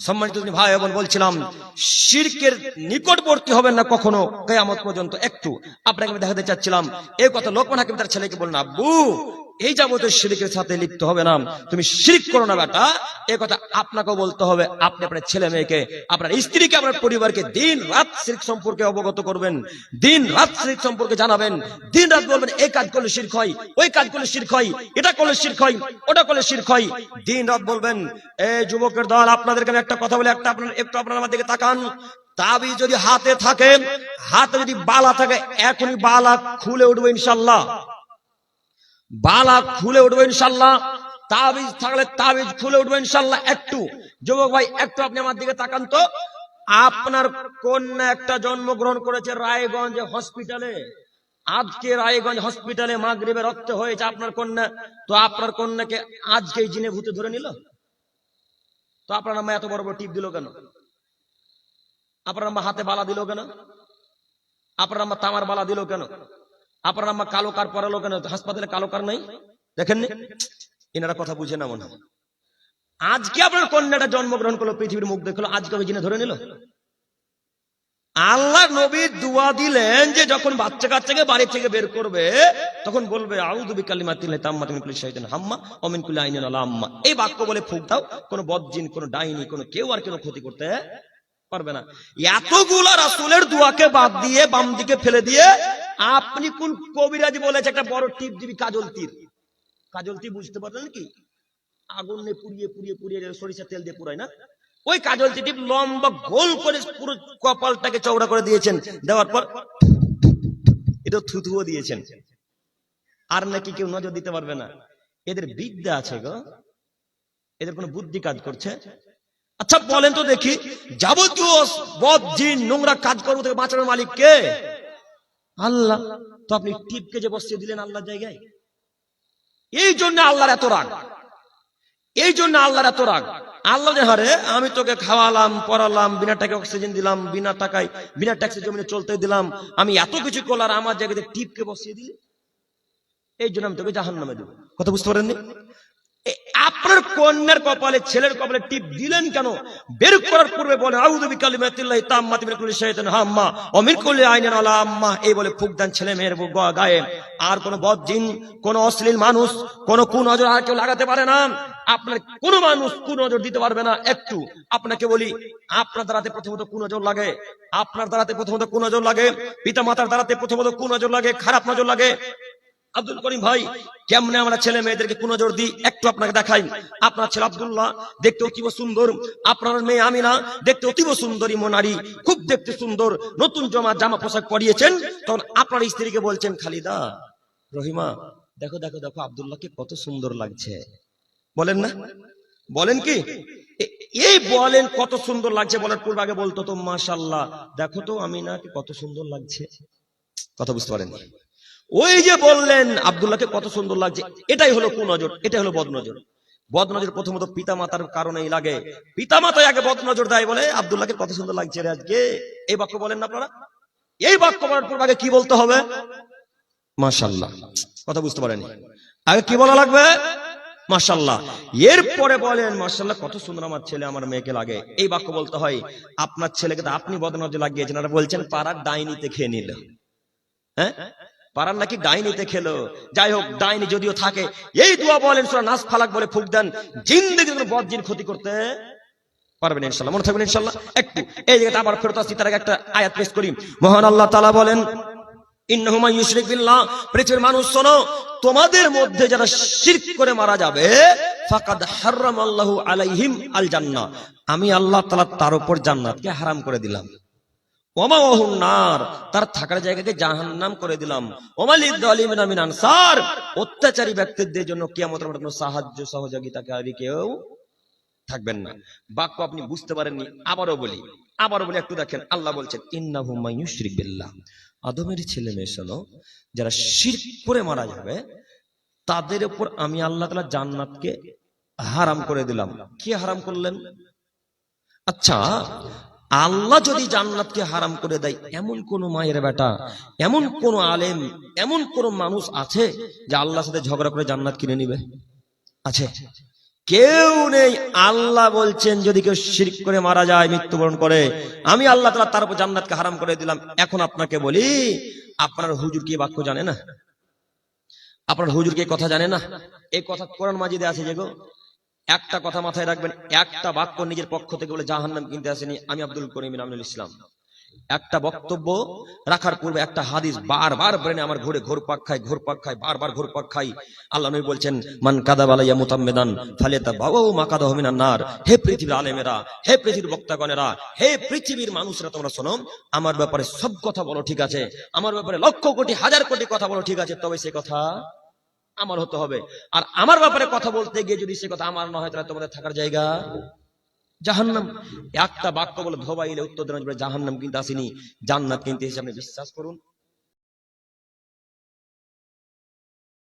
সম্মানিত ভাই এবং বলছিলাম, শিরকের নিকটবর্তী হবেন না কখনো? কেয়ামত পর্যন্ত একটু। আপনাকে আমি দেখাতে চাচ্ছিলাম এই কথা লোকমান হাকিম তার ছেলেকে বললেন আব্বু এই যাবতীয় শিরিকের সাথে লিপ্ত হবে না। তুমি শিরিক করো না বেটা। এই কথা আপনাকেও বলতে হবে। আপনি আপনার ছেলে মেয়েকে, আপনার স্ত্রীকে, আপনার পরিবারকে দিন রাত শিরিক সম্পর্কে অবগত করবেন। দিন রাত শিরিক সম্পর্কে জানাবেন। দিন রাত বলবেন, এই কাজ করলে শিরক হয়, ওই কাজ করলে শিরক হয়, এটা করলে শিরক হয়, ওটা করলে শিরক হয়। দিন রাত বলবেন এই যুবকের দল, আপনাদেরকে আমি একটা কথা বলে, একটা আপনার, একটু আপনার আমার দিকে তাকান। তাবি যদি হাতে থাকে, হাতে যদি বালা থাকে, এখনই বালা খুলে উঠবে ইনশাল্লাহ বালা খুলে উঠবে ইনশাল্লাহ, তাবিজ থাকলে তাবিজ খুলে উঠবে ইনশাল্লাহ, একটু। যুবক ভাই, একটু আপনি আমার দিকে তাকান তো। আপনার কন্যা একটা জন্মগ্রহণ করেছে রায়গঞ্জ হসপিটালে। আজকে রায়গঞ্জ হসপিটালে মাগরিবে রক্ত হয়েছে আপনার কন্যা। তো আপনার কন্যাকে আজকে জিনে ভূতে ধরে নিল? তো আপনার আম্মা এত বড় বড় টিপ দিল কেন? আপনার আম্মা হাতে বালা দিল কেন? আপনার আম্মা তামার বালা দিল কেন? আপনার আম্মা কালো কার পরালো কেন হাসপাতালে কালো কার নাই? দেখেননি? এনারা কথা বুঝে না মনে। আজকে আপনার কন্যাটা জন্মগ্রহণ করল, পৃথিবীর মুখ দেখল, আজকে ওই জিনে ধরে নিল? আল্লাহ নবী দুয়া দিলেন যে যখন বাচ্চা কাচ্চাকে বাড়ি থেকে বের করবে, তখন বলবে, আউযু বিকালিমাতিল্লাহি তাম্মাতি মিন কুল্লি শাইতানিন হাম্মা ওয়া মিন কুল্লি আইনিন লাম্মা এই বাক্য বলে ফুক দাও, কোনো বদজিন কোনো ডাইনি কোনো কেউ আর কোনো ক্ষতি করতে পারবে না। এতগুলা রাসূলের দুয়াকে বাদ দিয়ে বাম দিকে ফেলে দিয়ে আপনি কোন কবিরাজি বলেছে একটা বড় টিপ দিবি, কাজল তীর? কাজল তীর বুঝতে পারলেন কি? আগুন নিয়ে পুড়িয়ে পুড়িয়ে পুড়িয়ে সরিষা তেল দিয়ে পুরায় না? ওই কাজল টিপ লম্বা গোল করে পুরো কপালটাকে চওড়া করে দিয়েছেন। দেওয়ার পর এটা থুথুও দিয়েছেন। আর নাকি কেউ নজর দিতে পারবে না। এদের বিদ্যা আছে গো। এদের কোনো বুদ্ধি কাজ করছে? আচ্ছা বলেন তো দেখি। যাবতীয় বদ, জিন, নোংরা কাজ করব থেকে বাঁচানোর মালিক কে? আল্লাহ, তো আপনি টিপকে যে বসিয়ে দিলেন আল্লাহ জায়গায়? এই জন্য আল্লাহর এত রাগ। এই জন্য আল্লাহর এত রাগ। আল্লাহ হারে আমি তোকে খাওয়ালাম, পড়ালাম, বিনা টাকায় অক্সিজেন দিলাম, বিনা টাকায়, বিনা ট্যাক্সে জমিনে চলতে দিলাম, আমি এত কিছু করলাম আমার জায়গাতে টিপকে বসিয়ে দিলি? এই জন্য আমি তোকে জাহান নামে দেবো। কথা বুঝতে পারেননি? আপনার কন্যার কপালে, ছেলের কপালে টিপ দিলেন কেন? বের করার পূর্বে বলে এই বলে ছেলে মেয়ের গায়ে আর কোন কোন অশ্লীল মানুষ, কোন কুনজর আর কেউ লাগাতে পারে না। আপনার কোন মানুষ কুনজর দিতে পারবে না। একটু আপনাকে বলি, আপনার দ্বারাতে প্রথমত কুনজর লাগে, আপনার দ্বারাতে প্রথমত কুনজর লাগে পিতা মাতার দ্বারাতে প্রথমত কুনজর লাগে, খারাপ নজর লাগে। আব্দুল করিম ভাই, কেমনে আমরা ছেলে মেয়েদেরকে কোন নজর দিই? একটু আপনাকে দেখাই। আপনার ছেলে আব্দুল্লাহ দেখতে অতীব সুন্দর। আপনার মেয়ে আমিনা দেখতে অতীব সুন্দরী মোনারি। খুব দেখতে সুন্দর। নতুন জমা, জামা পোশাক পরিয়েছেন। তখন আপনার স্ত্রীকে বলছেন, খালিদা, রহিমা, দেখো দেখো দেখো, আব্দুল্লাহকে কত সুন্দর লাগছে। বলেন না। বলেন কি? এই বলেন কত সুন্দর লাগছে, বলার পূর্বে আগে বলতো তো মাশাল্লাহ দেখো তো, আমিনাকে কত সুন্দর লাগছে। কথা বুঝতে পারেন ওই যে বললেন আব্দুল্লাহকে কত সুন্দর লাগছে, এটাই হলো কুনজর, এটাই হলো বদনজর। বদনজর প্রথমত পিতা মাতার কারণেই লাগে। পিতা মাতাই আগে বদনজর দেয় বলে আব্দুল্লাহকে কত সুন্দর লাগছে রে আজকে। এই বাক্য বলেন না আপনারা? এই বাক্য বলার পর আগে কি বলতে হবে? মাশাল্লাহ কথা বুঝতে পারেনি। আগে কি বলা লাগবে? মাশাল্লাহ এরপরে বলেন মাশাল্লাহ কত সুন্দর আমার ছেলে, আমার মেয়েকে লাগে। এই বাক্য বলতে হয়, আপনার ছেলেকে তো আপনি বদনজর লাগিয়েছেন, আর বলছেন, পাড়ার ডাইনিতে খেয়ে নিল। হ্যাঁ? পারার নাকি ডাইনিতে খেলো? যাই হোক ডাইনি যদিও থাকে, এই দোয়া বলেন, সুরা নাস ফালাক বলে ফুক দেন, জিন্দগি কোনো বদ জিন ক্ষতি করতে পারবেন ইনশাল্লাহ। মনে থাকবেন ইনশাল্লাহ? একটু, এই জায়গাটা আবার ফেরত আসছি, তার আগে একটা আয়াত পেশ করি। মহান আল্লাহ তাআলা বলেন তোমাদের মধ্যে যারা শিরক করে মারা যাবে আমি আল্লাহ তাআলা তার উপর জান্নাতকে হারাম করে দিলাম। ওমা ওহুন নার, তার থাকার জায়গাকে জাহান্নাম করে দিলাম। ওমালি দলিমিন আমিন আনসার, অত্যাচারী ব্যক্তিদের জন্য কোনো সাহায্য, সহযোগিতাকে আর কেউ থাকবেন না। বাক্য আপনি বুঝতে পারেননি, আবারও বলি আবারও বলি, একটু দেখেন, আল্লাহ বলছেন, ইন্নাহু মাইয়ুশরিক বিল্লাহ। আদমের ছেলে মেয়ে শোনো, যারা শির করে মারা যাবে, তাদের উপর আমি আল্লাহ তাআলা জান্নাতকে হারাম করে দিলাম। কি হারাম করলেন? আচ্ছা আল্লাহ যদি জান্নাতকে হারাম করে দেয়, এমন কোন মায়ের বেটা, এমন কোন আলেম, এমন কোন মানুষ আছে যে আল্লাহর সাথে ঝগড়া করে জান্নাত কিনে নিবে? আছে। কেউ নেই। আল্লাহ বলছেন, যদি কেউ শিরক করে মারা যায়, মৃত্যুবরণ করে, আমি আল্লাহ তাআলা তার উপর জান্নাতকে হারাম করে দিলাম। এখন আপনাকে বলি, আপনার হুজুর কি বাক্য জানে না? আপনার হুজুর কি কথা জানে না? এই কথা কোরআন মাজিদে আছে যেগো একটা কথা মাথায় রাখবেন, একটা বাক্য নিজের পক্ষ থেকে বলে জাহান্নাম কিনতে আসেনি আমি আব্দুল করিম আমিনুল ইসলাম। একটা বক্তব্য রাখার পূর্বে একটা হাদিস বারবার ব্রেনে আমার ঘুরে ঘোর পাক খাই ঘোর পাক খাই বারবার ঘোর পাক খাই আল্লাহ নবী বলছেন, মান কাদা বালাইয়া মুতাম্মেদান ফালিয়াতা বাবাও মা কাদা হমিনান নার। হে পৃথিবীর আলেমেরা, হে পৃথিবীর বক্তাগণেরা, হে পৃথিবীর মানুষরা, তোমরা শোনো, আমার ব্যাপারে সব কথা বলো ঠিক আছে, আমার ব্যাপারে লক্ষ কোটি, হাজার কোটি কথা বলো ঠিক আছে, তবে সে কথা আমার হতে হবে। আর আমার ব্যাপারে কথা বলতে গিয়ে যদি সে কথা আমার না হয়, তাহলে তোমাদের থাকার জায়গা? জাহান্নাম। একটা বাক্য বলে ধোবাইলে উত্তর দেন জাহান্নাম কিন্তু আসেনি। জান্নাত কিন্তু আপনি বিশ্বাস করুন।